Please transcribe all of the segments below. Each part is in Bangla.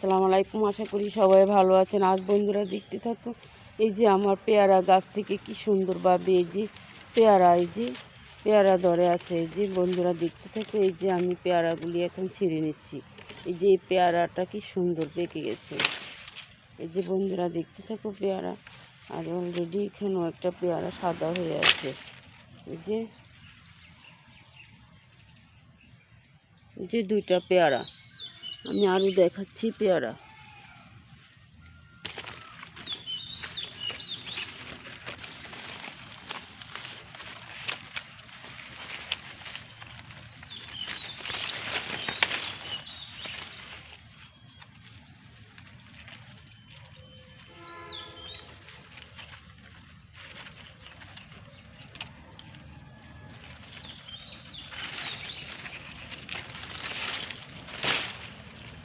সালাম আলাইকুম, আশা করি সবাই ভালো আছেন। আজ বন্ধুরা দেখতে থাকুন, এই যে আমার পেয়ারা গাছ থেকে কি সুন্দরভাবে এই যে পেয়ারা, এই যে পেয়ারা ধরে আছে। এই যে বন্ধুরা দেখতে থাকো, এই যে আমি পেয়ারাগুলি এখন ছিঁড়ে নিচ্ছি। এই যে এই পেয়ারাটা কি সুন্দর পেকে গেছে। এই যে বন্ধুরা দেখতে থাকো পেয়ারা, আর অলরেডি এখানেও একটা পেয়ারা সাদা হয়ে আছে। এই যে এই যে দুইটা পেয়ারা। আমি আরও দেখাচ্ছি পেয়ারা।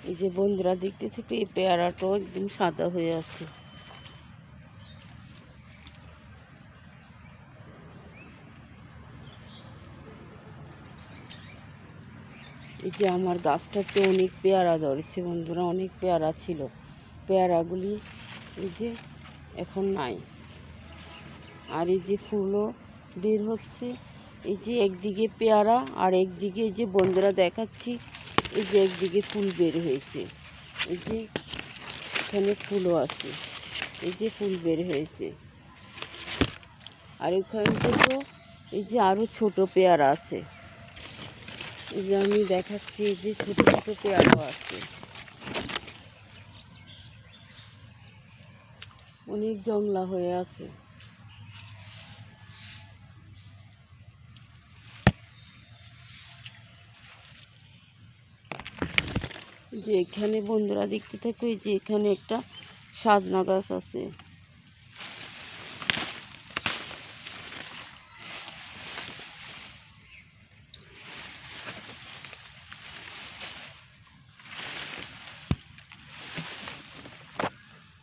এই যে বন্ধুরা দেখতে থেকে এই পেয়ারাটাও একদম সাদা হয়ে আছে। এই যে আমার গাছটাতে অনেক পেয়ারা ধরেছে বন্ধুরা, অনেক পেয়ারা ছিল। পেয়ারাগুলি এই যে এখন নাই। আর এই যে ফুলও বের হচ্ছে। এই যে একদিকে পেয়ারা আর একদিকে এই যে বন্ধুরা দেখাচ্ছি এই যে একদিকে ফুল বের হয়েছে, এই যে এখানে ফুলও আছে, এই যে ফুল বের হয়েছে। আর ওখান থেকেও এই যে আরও ছোট পেয়ারা আছে, এই যে আমি দেখাচ্ছি, এই যে ছোট ছোট পেয়ারাও আছে। অনেক জংলা হয়ে আছে। যে এখানে বন্ধুরা দেখতে থাকো যে এখানে একটা সাজনা গাছ আছে।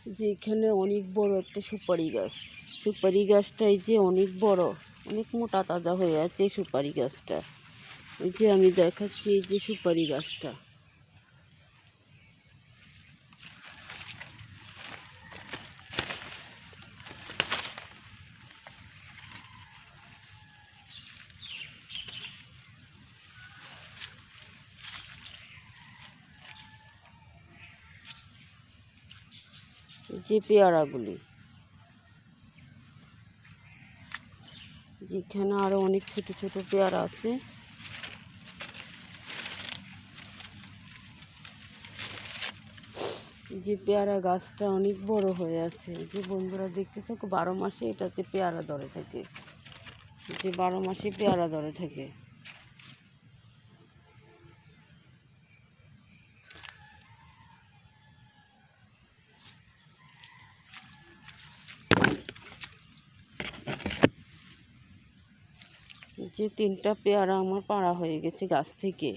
যে এখানে অনেক বড় একটা সুপারি গাছ। সুপারি গাছটা এই যে অনেক বড়, অনেক মোটা তাজা হয়ে আছে সুপারি গাছটা। এই যে আমি দেখাচ্ছি এই যে সুপারি গাছটা। যে পেয়ারাগুলি। যেখানে আরও অনেক ছোট ছোট পেয়ারা আছে। যে পেয়ারা গাছটা অনেক বড় হয়ে আছে। যে বন্ধুরা দেখতে থাকো, বারো মাসে এটাতে পেয়ারা ধরে থাকে। যে বারো মাসে পেয়ারা ধরে থাকে। যে তিনটা পেয়ারা আমার পাড়া হয়ে গেছে গাছ থেকে।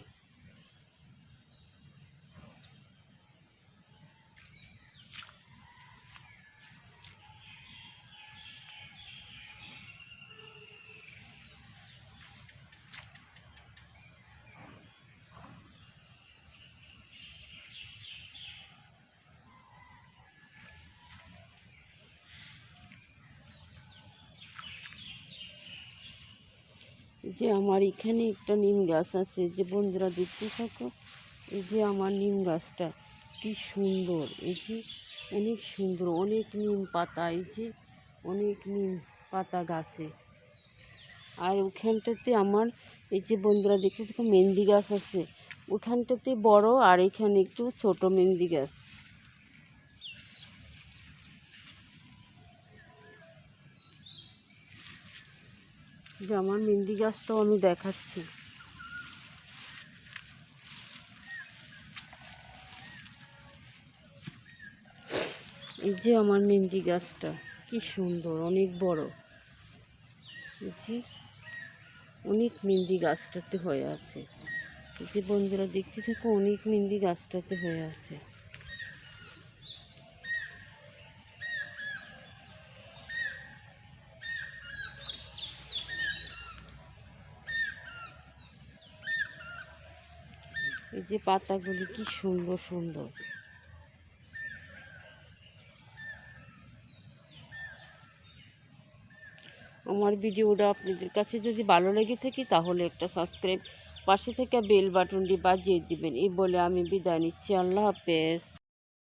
যে আমার এখানে একটা নিম গাছ আছে যে বন্ধুরা দেখতে থাকো, এই যে আমার নিম গাছটা, কি সুন্দর, এই যে অনেক সুন্দর, অনেক নিম পাতা, এই যে অনেক নিম পাতা গাছে। আর ওখানটাতে আমার, এই যে বন্ধুরা দেখতে থাকো, মেহেন্দি গাছ আছে, ওখানটাতে বড় আর এখানে একটু ছোট মেহেন্দি গাছ। আমার মেহেন্দি গাছটাও আমি দেখাচ্ছি। এই যে আমার মেহেন্দি গাছটা কি সুন্দর, অনেক বড়। যে অনেক মেহেন্দি গাছটাতে হয়ে আছে। এই যে বন্ধুরা দেখতে থাকো, অনেক মেহেন্দি গাছটাতে হয়ে আছে। এই যে পাতাগুলি কি সুন্দর সুন্দর। আমার ভিডিওটা আপনাদের কাছে যদি ভালো লেগে থাকে, তাহলে একটা সাবস্ক্রাইব পাশে থেকে বেল বাটনটি বাজিয়ে দিবেন। এই বলে আমি বিদায় নিচ্ছি। আল্লাহ হাফেজ।